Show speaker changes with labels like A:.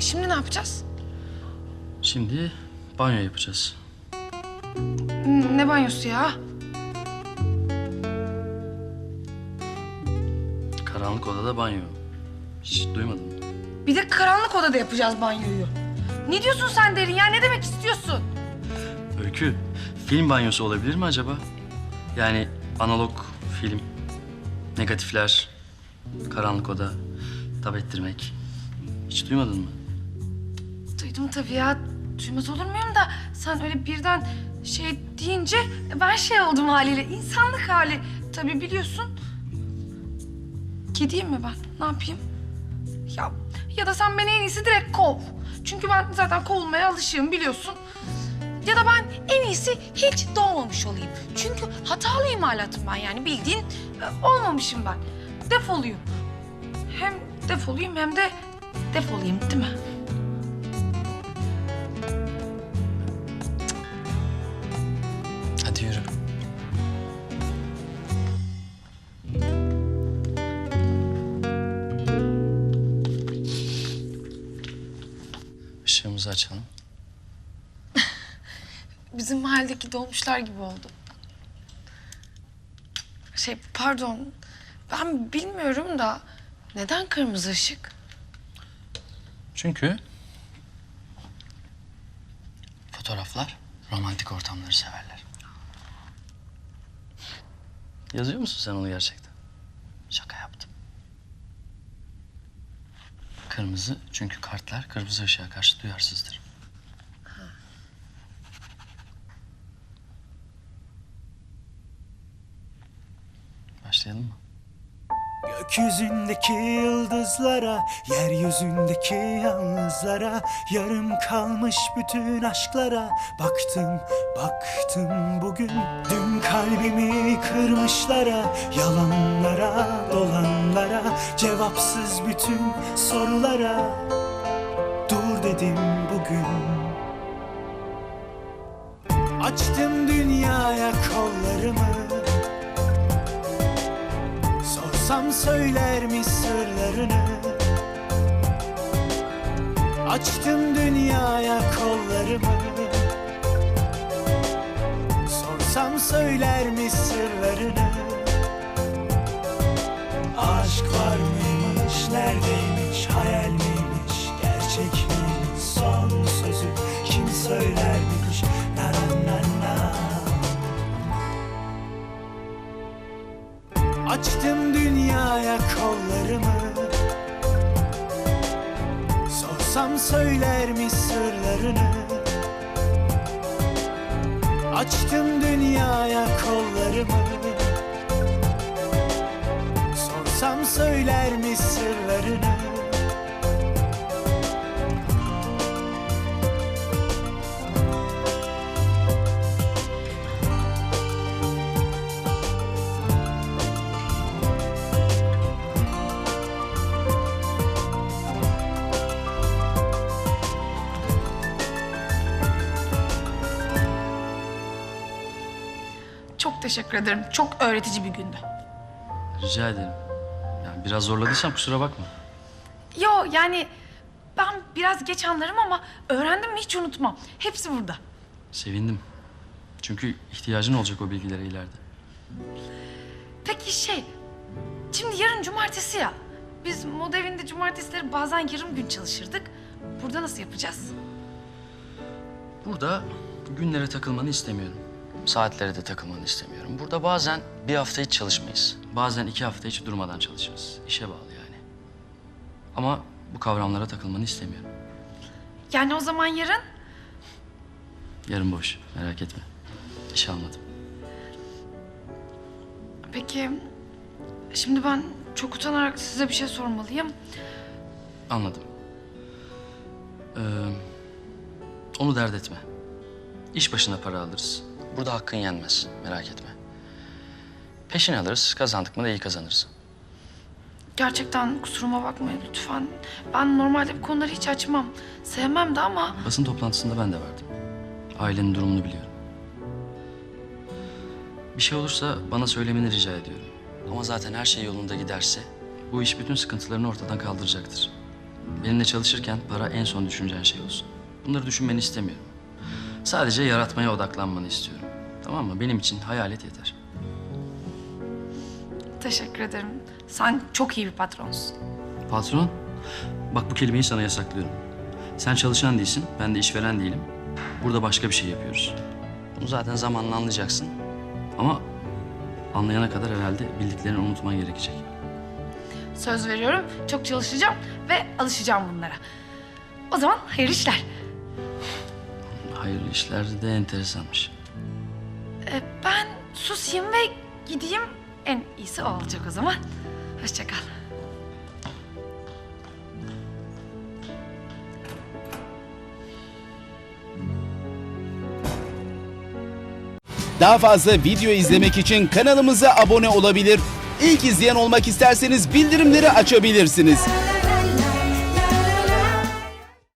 A: Şimdi ne yapacağız?
B: Şimdi banyo yapacağız.
A: Hmm, Ne banyosu ya?
B: Karanlık odada banyo. Hiç duymadın mı?
A: Bir de karanlık odada yapacağız banyoyu. Ne diyorsun sen Derin ya? Ne demek istiyorsun?
B: Öykü, film banyosu olabilir mi acaba? Yani analog film, negatifler, karanlık oda, tab ettirmek. Hiç duymadın mı?
A: Duydum tabii ya. Duymaz olur muyum da sen öyle birden şey deyince ben şey oldum haliyle. İnsanlık hali. Tabii biliyorsun. Kediyim mi ben? Ne yapayım? Ya ya da sen beni en iyisi direkt kov. Çünkü ben zaten kovulmaya alışığım biliyorsun. Ya da ben en iyisi hiç doğmamış olayım. Çünkü hatalı imalatım ben yani bildiğin e, olmamışım ben. Defoluyum. Hem defoluyum hem de defolayım değil mi?
B: Işığımızı açalım.
A: Bizim mahalledeki dolmuşlar gibi oldu. Şey pardon. Ben bilmiyorum da neden kırmızı ışık?
B: Çünkü fotoğraflar romantik ortamları severler. Yazıyor musun sen onu gerçekten? Şaka yaptım. Kırmızı çünkü kartlar kırmızı ışığa karşı duyarsızdır. Başlayalım mı?
C: Gökyüzündeki yıldızlara, yeryüzündeki yalnızlara, yarım kalmış bütün aşklara baktım, baktım bugün. Dün kalbimi kırmışlara, yalanlara, dolanlara, cevapsız bütün sorulara dur dedim bugün. Açtım dünyaya kollarımı Sorsam söyler mi sırlarını? Açtım dünyaya kollarımı. Sorsam söyler mi sırlarını? Aşk var mıymış, neredeymiş, hayal miymiş, gerçek miymiş? Son sözü kim söylermiş, na na na na. Açtım Sorsam söyler mi sırlarını? Açtım dünyaya kollarımı. Sorsam söyler mi
A: Çok teşekkür ederim. Çok öğretici bir gündü.
B: Rica ederim. Yani biraz zorladıysam kusura bakma.
A: Yo yani ben biraz geç anlarım ama öğrendim mi hiç unutmam. Hepsi burada.
B: Sevindim. Çünkü ihtiyacın olacak o bilgilere ileride.
A: Peki şey, şimdi yarın cumartesi ya. Biz moda evinde cumartesileri bazen yarım gün çalışırdık. Burada nasıl yapacağız?
B: Burada günlere takılmanı istemiyorum. Saatlere de takılmanı istemiyorum. Burada bazen bir hafta hiç çalışmayız. Bazen iki hafta hiç durmadan çalışırız. İşe bağlı yani. Ama bu kavramlara takılmanı istemiyorum.
A: Yani o zaman yarın
B: Yarın boş, merak etme. İşe almadım.
A: Peki şimdi ben çok utanarak size bir şey sormalıyım.
B: Anladım. Ee, onu dert etme. İş başına para alırız. Burada hakkın yenmez, merak etme. Peşin alırız, kazandık mı da iyi kazanırız.
A: Gerçekten kusuruma bakmayın lütfen. Ben normalde bu konuları hiç açmam. Sevmem de ama
B: Basın toplantısında ben de vardım. Ailenin durumunu biliyorum. Bir şey olursa bana söylemeni rica ediyorum. Ama zaten her şey yolunda giderse bu iş bütün sıkıntılarını ortadan kaldıracaktır. benimle çalışırken para en son düşüneceğin şey olsun. Bunları düşünmeni istemiyorum. Sadece yaratmaya odaklanmanı istiyorum. Tamam mı? Benim için hayalet yeter.
A: Teşekkür ederim. Sen çok iyi bir patronsun.
B: Patron, bak bu kelimeyi sana yasaklıyorum. Sen çalışan değilsin, ben de işveren değilim. Burada başka bir şey yapıyoruz. Bunu zaten zamanla anlayacaksın. Ama anlayana kadar herhalde bildiklerini unutman gerekecek.
A: Söz veriyorum. Çok çalışacağım ve alışacağım bunlara. O zaman hayırlı işler.
B: Hayırlı işler de enteresanmış.
A: Ee, ben susayım ve gideyim. En iyisi o olacak o zaman. Hoşça kal.
D: Daha fazla video izlemek için kanalımıza abone olabilir. İlk izleyen olmak isterseniz bildirimleri açabilirsiniz.